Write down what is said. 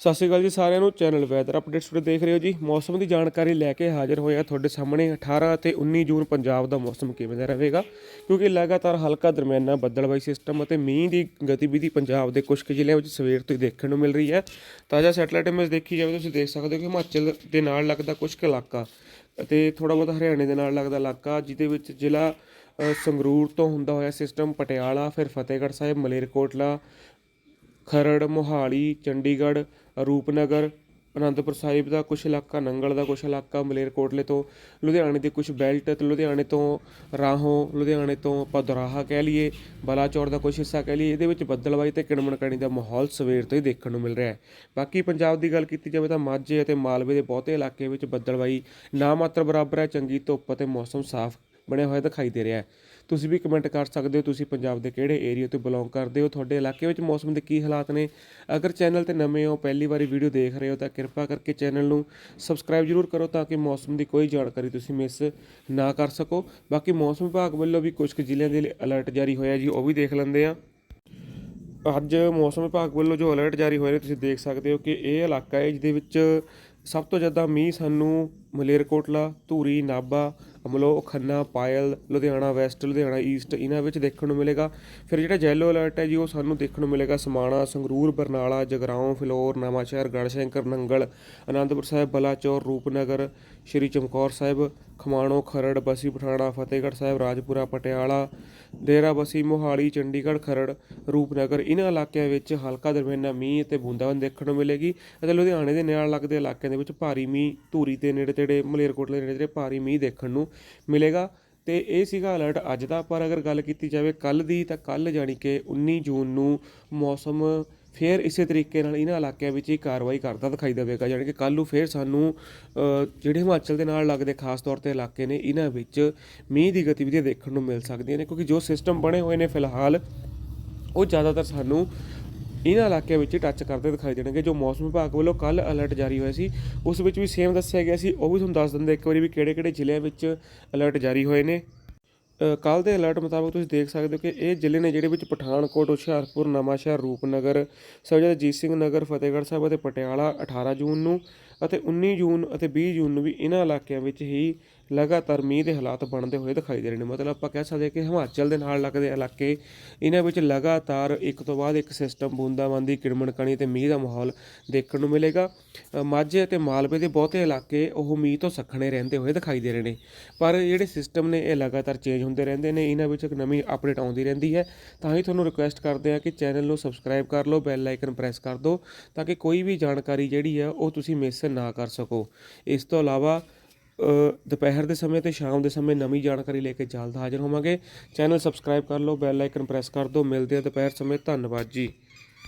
ਸਤਿ ਸ਼੍ਰੀ ਅਕਾਲ ਜੀ ਸਾਰਿਆਂ ਨੂੰ ਚੈਨਲ ਵੈਦਰ ਅਪਡੇਟਸ ਵੀਡੀਓ ਦੇਖ ਰਹੇ ਹੋ ਜੀ। ਮੌਸਮ ਦੀ ਜਾਣਕਾਰੀ ਲੈ ਕੇ ਹਾਜ਼ਰ ਹੋਇਆ ਤੁਹਾਡੇ ਸਾਹਮਣੇ 18 ਅਤੇ 19 ਜੂਨ ਪੰਜਾਬ ਦਾ ਮੌਸਮ ਕਿਵੇਂ ਦਾ ਰਹੇਗਾ। ਕਿਉਂਕਿ ਲਗਾਤਾਰ ਹਲਕਾ ਦਰਮਿਆਨਾ ਬੱਦਲਬਾਈ ਸਿਸਟਮ ਅਤੇ ਮੀਂਹ ਦੀ ਗਤੀਵਿਧੀ ਪੰਜਾਬ ਦੇ ਕੁਝ ਕੁ ਜ਼ਿਲ੍ਹਿਆਂ ਵਿੱਚ ਸਵੇਰ ਤੋਂ ਹੀ ਦੇਖਣ ਨੂੰ ਮਿਲ ਰਹੀ ਹੈ। ਤਾਜ਼ਾ ਸੈਟੇਲਾਈਟ ਇਮੇਜ ਦੇਖੀ ਜਾਵੇ ਤੁਸੀਂ ਦੇਖ ਸਕਦੇ ਹੋ ਕਿ ਹਿਮਾਚਲ ਦੇ ਨਾਲ ਲੱਗਦਾ ਕੁਝ ਕੁ ਇਲਾਕਾ ਅਤੇ ਥੋੜਾ ਬਹੁਤ ਹਰਿਆਣੇ ਦੇ ਨਾਲ ਲੱਗਦਾ ਇਲਾਕਾ, ਜਿਹਦੇ ਵਿੱਚ ਜ਼ਿਲ੍ਹਾ ਸੰਗਰੂਰ ਤੋਂ ਹੁੰਦਾ ਹੋਇਆ ਸਿਸਟਮ ਪਟਿਆਲਾ, ਫਿਰ ਫਤਿਹਗੜ੍ਹ ਸਾਹਿਬ, ਮਲੇਰਕੋਟਲਾ ਖਰੜ, ਮੋਹਾਲੀ, ਚੰਡੀਗੜ੍ਹ, ਰੂਪਨਗਰ, ਅਨੰਦਪੁਰ ਸਾਹਿਬ ਦਾ ਕੁਝ ਇਲਾਕਾ, ਨੰਗਲ ਦਾ ਕੁਝ ਇਲਾਕਾ, ਮਲੇਰਕੋਟਲੇ ਤੋਂ ਲੁਧਿਆਣੇ ਦੇ ਕੁਝ ਬੈਲਟ ਤੇ ਲੁਧਿਆਣੇ ਤੋਂ ਰਾਹੋਂ, ਲੁਧਿਆਣੇ ਤੋਂ ਆਪਾਂ ਦੁਰਾਹਾ ਕਹਿ ਲਈਏ, ਬਲਾਚੌਰ ਦਾ ਕੁਝ ਹਿੱਸਾ ਕਹਿ ਲਈਏ, ਇਹਦੇ ਵਿੱਚ ਬੱਦਲਬਾਈ ਤੇ ਕਿਣਮਣਕਣੀ ਦਾ ਮਾਹੌਲ ਸਵੇਰ ਤੋਂ ਹੀ ਦੇਖਣ ਨੂੰ ਮਿਲ ਰਿਹਾ ਹੈ। ਬਾਕੀ ਪੰਜਾਬ ਦੀ ਗੱਲ ਕੀਤੀ ਜਾਵੇ ਤਾਂ ਮਾਝੇ ਅਤੇ ਮਾਲਵੇ ਦੇ ਬਹੁਤੇ ਇਲਾਕੇ ਵਿੱਚ ਬੱਦਲਬਾਈ ਨਾ ਮਾਤਰ ਬਰਾਬਰ ਹੈ, ਚੰਗੀ ਧੁੱਪ ਅਤੇ ਮੌਸਮ ਸਾਫ਼ ਬਣਿਆ ਹੋਇਆ ਦਿਖਾਈ ਦੇ ਰਿਹਾ ਹੈ। ਤੁਸੀਂ ਵੀ ਕਮੈਂਟ ਕਰ ਸਕਦੇ ਹੋ, ਤੁਸੀਂ ਪੰਜਾਬ ਦੇ ਕਿਹੜੇ ਏਰੀਆ ਤੋਂ ਬਿਲੋਂਗ ਕਰਦੇ ਹੋ, ਤੁਹਾਡੇ ਇਲਾਕੇ ਵਿੱਚ ਮੌਸਮ ਦੇ ਕੀ ਹਾਲਾਤ ਨੇ? ਅਗਰ ਚੈਨਲ ਤੇ ਨਵੇਂ ਹੋ, ਪਹਿਲੀ ਵਾਰੀ ਵੀਡੀਓ ਦੇਖ ਰਹੇ ਹੋ, ਤਾਂ ਕਿਰਪਾ ਕਰਕੇ ਚੈਨਲ ਨੂੰ ਸਬਸਕ੍ਰਾਈਬ ਜ਼ਰੂਰ ਕਰੋ ਤਾਂ ਕਿ ਮੌਸਮ ਦੀ ਕੋਈ ਜਾਣਕਾਰੀ ਤੁਸੀਂ ਮਿਸ ਨਾ ਕਰ ਸਕੋ। ਬਾਕੀ ਮੌਸਮ ਵਿਭਾਗ ਵੱਲੋਂ ਵੀ ਕੁਝ ਕੁ ਜ਼ਿਲ੍ਹਿਆਂ ਦੇ ਲਈ ਅਲਰਟ ਜਾਰੀ ਹੋਇਆ ਜੀ, ਉਹ ਵੀ ਦੇਖ ਲੈਂਦੇ ਆ ਅੱਜ ਮੌਸਮ ਵਿਭਾਗ ਵੱਲੋਂ ਜੋ ਅਲਰਟ ਜਾਰੀ ਹੋਏ ਨੇ, ਤੁਸੀਂ ਦੇਖ ਸਕਦੇ ਹੋ ਕਿ ਇਹ ਇਲਾਕਾ ਹੈ ਜਿਹਦੇ ਵਿੱਚ ਸਭ ਤੋਂ ਜ਼ਿਆਦਾ ਮੀਂਹ ਸਾਨੂੰ ਮਲੇਰਕੋਟਲਾ, ਧੂਰੀ, ਨਾਭਾ ਅਮਲੋ ਖੰਨਾ ਪਾਇਲ, ਲੁਧਿਆਣਾ ਵੈਸਟ, ਲੁਧਿਆਣਾ ਈਸਟ, ਇਹਨਾਂ ਵਿੱਚ ਦੇਖਣ ਨੂੰ ਮਿਲੇਗਾ। ਫਿਰ ਜਿਹੜਾ ਜੈਲੋ ਅਲਰਟ ਹੈ ਜੀ, ਉਹ ਸਾਨੂੰ ਦੇਖਣ ਨੂੰ ਮਿਲੇਗਾ ਸਮਾਣਾ, ਸੰਗਰੂਰ, ਬਰਨਾਲਾ, ਜਗਰਾਉਂ, ਫਿਲੌਰ, ਨਵਾਂਸ਼ਹਿਰ ਗੜਸ਼ੰਕਰ ਨੰਗਲ, ਅਨੰਦਪੁਰ ਸਾਹਿਬ, ਬਲਾਚੌਰ, ਰੂਪਨਗਰ, ਸ਼੍ਰੀ ਚਮਕੌਰ ਸਾਹਿਬ, ਖਮਾਣੋ, ਖਰੜ, ਬਸੀ, ਪਠਾਣਾ, ਫਤਿਹਗੜ੍ਹ ਸਾਹਿਬ, ਰਾਜਪੁਰਾ, ਪਟਿਆਲਾ ਡੇਰਾਬੱਸੀ ਮੋਹਾਲੀ, ਚੰਡੀਗੜ੍ਹ, ਖਰੜ, ਰੂਪਨਗਰ, ਇਹਨਾਂ ਇਲਾਕਿਆਂ ਵਿੱਚ ਹਲਕਾ ਦਰਮਿਆਨਾ, ਮੀਂਹ ਅਤੇ ਬੂੰਦਾਬਾਂਦੀ ਦੇਖਣ ਨੂੰ ਮਿਲੇਗੀ। ਅਤੇ ਲੁਧਿਆਣੇ ਦੇ ਨਾਲ ਲੱਗਦੇ ਇਲਾਕਿਆਂ ਦੇ ਵਿੱਚ ਭਾਰੀ ਮੀਂਹ, ਧੂਰੀ ਦੇ ਨੇੜੇ ਤੇੜੇ, ਮਲੇਰਕੋਟਲੇ ਦੇ ਨੇੜੇ ਤੇੜੇ ਭਾਰੀ ਮੀਂਹ ਦੇਖਣ ਨੂੰ ਮਿਲੇਗਾ। ਤੇ ਇਹ ਸੀਗਾ ਅਲਰਟ ਅੱਜ ਦਾ। ਪਰ ਅਗਰ ਗੱਲ ਕੀਤੀ ਜਾਵੇ ਕੱਲ ਦੀ, ਤਾਂ ਕੱਲ ਜਾਣੀ ਕਿ 19 ਜੂਨ ਨੂੰ ਮੌਸਮ ਫੇਰ ਇਸੇ ਤਰੀਕੇ ਨਾਲ ਇਹਨਾਂ ਇਲਾਕਿਆਂ ਵਿੱਚ ਹੀ ਕਾਰਵਾਈ ਕਰਦਾ ਦਿਖਾਈ ਦੇਵੇਗਾ। ਯਾਨੀ ਕਿ ਕੱਲ ਨੂੰ ਫੇਰ ਸਾਨੂੰ ਜਿਹੜੇ ਹਿਮਾਚਲ ਦੇ ਨਾਲ ਲੱਗਦੇ ਖਾਸ ਤੌਰ ਤੇ ਇਲਾਕੇ ਨੇ, ਇਹਨਾਂ ਵਿੱਚ ਮੀਂਹ ਦੀ ਗਤੀਵਿਧੀਆਂ ਦੇਖਣ ਨੂੰ ਮਿਲ ਸਕਦੀਆਂ ਨੇ। ਕਿਉਂਕਿ ਜੋ ਸਿਸਟਮ ਬਣੇ ਹੋਏ ਨੇ ਫਿਲਹਾਲ, ਉਹ ਜ਼ਿਆਦਾਤਰ ਸਾਨੂੰ ਇਹਨਾਂ ਇਲਾਕਿਆਂ ਵਿੱਚ ਟੱਚ ਕਰਦੇ ਦਿਖਾਈ ਦੇਣਗੇ, ਜੋ ਮੌਸਮ ਵਿਭਾਗ ਵੱਲੋਂ ਕੱਲ ਅਲਰਟ ਜਾਰੀ ਹੋਇਆ ਸੀ। ਉਸ ਵਿੱਚ ਵੀ ਸੇਮ ਦੱਸਿਆ ਗਿਆ ਸੀ, ਉਹ ਵੀ ਤੁਹਾਨੂੰ ਦੱਸ ਦਿੰਦੇ ਇੱਕ ਵਾਰੀ ਵੀ ਕਿਹੜੇ ਕਿਹੜੇ ਜ਼ਿਲ੍ਹਿਆਂ ਵਿੱਚ ਅਲਰਟ ਜਾਰੀ ਹੋਏ ਨੇ। ਕੱਲ ਦੇ ਅਲਰਟ ਮੁਤਾਬਕ ਤੁਸੀਂ ਦੇਖ ਸਕਦੇ ਹੋ ਕਿ ਇਹ ਜ਼ਿਲ੍ਹੇ ਨੇ ਜਿਹੜੇ ਵਿੱਚ ਪਠਾਨਕੋਟ, ਹੁਸ਼ਿਆਰਪੁਰ, ਨਵਾਂਸ਼ਹਿਰ, ਰੂਪਨਗਰ ਸਰਜਾ ਅਜੀਤ ਸਿੰਘ ਨਗਰ, ਫਤਿਹਗੜ੍ਹ ਸਾਹਿਬ ਅਤੇ ਪਟਿਆਲਾ 18 ਜੂਨ ਨੂੰ ਅਤੇ 19 ਜੂਨ ਅਤੇ 20 ਜੂਨ ਨੂੰ ਵੀ ਇਹਨਾਂ ਇਲਾਕਿਆਂ ਵਿੱਚ ਹੀ ਲਗਾਤਾਰ ਮੀਂਹ ਦੇ ਹਾਲਾਤ ਬਣਦੇ ਹੋਏ ਦਿਖਾਈ ਦੇ ਰਹੇ ਨੇ। ਮਤਲਬ ਆਪਾਂ ਕਹਿ ਸਕਦੇ ਕਿ ਹਿਮਾਚਲ ਦੇ ਨਾਲ ਲੱਗਦੇ ਇਲਾਕੇ ਇਹਨਾਂ ਵਿੱਚ ਲਗਾਤਾਰ ਇੱਕ ਤੋਂ ਬਾਅਦ ਇੱਕ ਸਿਸਟਮ ਬੂੰਦਾਬਾਂਦੀ, ਕਿੜਮਣਕਣੀ ਤੇ ਮੀਂਹ ਦਾ ਮਾਹੌਲ ਦੇਖਣ ਨੂੰ ਮਿਲੇਗਾ। ਮਾਝੇ ਅਤੇ ਮਾਲਵੇ ਦੇ ਬਹੁਤੇ ਇਲਾਕੇ ਉਹ ਮੀਂਹ ਤੋਂ ਸੱਖਣੇ ਰਹਿੰਦੇ ਹੋਏ ਦਿਖਾਈ ਦੇ ਰਹੇ ਨੇ। ਪਰ ਜਿਹੜੇ ਸਿਸਟਮ ਨੇ ਇਹ ਲਗਾਤਾਰ ਚੇਂਜ ਹੁੰਦੇ ਰਹਿੰਦੇ ਨੇ, ਇਹਨਾਂ ਵਿੱਚ ਇੱਕ ਨਵੀਂ ਅਪਡੇਟ ਆਉਂਦੀ ਰਹਿੰਦੀ ਹੈ। ਤਾਂ ਹੀ ਤੁਹਾਨੂੰ ਰਿਕੁਐਸਟ ਕਰਦੇ ਆ ਕਿ ਚੈਨਲ ਨੂੰ ਸਬਸਕ੍ਰਾਈਬ ਕਰ ਲਓ ਬੈਲ ਆਈਕਨ ਪ੍ਰੈਸ ਕਰ ਦਿਓ, ਤਾਂ ਕਿ ਕੋਈ ਵੀ ਜਾਣਕਾਰੀ ਜਿਹੜੀ ਹੈ, ਉਹ ਤੁਸੀਂ ਮਿਸ ਨਾ ਕਰ ਸਕੋ। ਇਸ ਤੋਂ ਇਲਾਵਾ ਦੁਪਹਿਰ ਦੇ ਸਮੇਂ ਤੇ ਸ਼ਾਮ ਦੇ ਸਮੇਂ ਨਵੀਂ ਜਾਣਕਾਰੀ ਲੈ ਕੇ ਜਲਦ ਹਾਜ਼ਰ ਹੋਵਾਂਗੇ। ਚੈਨਲ ਸਬਸਕ੍ਰਾਈਬ ਕਰ ਲਓ ਬੈਲ ਆਈਕਨ ਪ੍ਰੈਸ ਕਰ ਦਿਓ। ਮਿਲਦੇ ਆ ਦੁਪਹਿਰ ਸਮੇਂ। ਧੰਨਵਾਦ ਜੀ।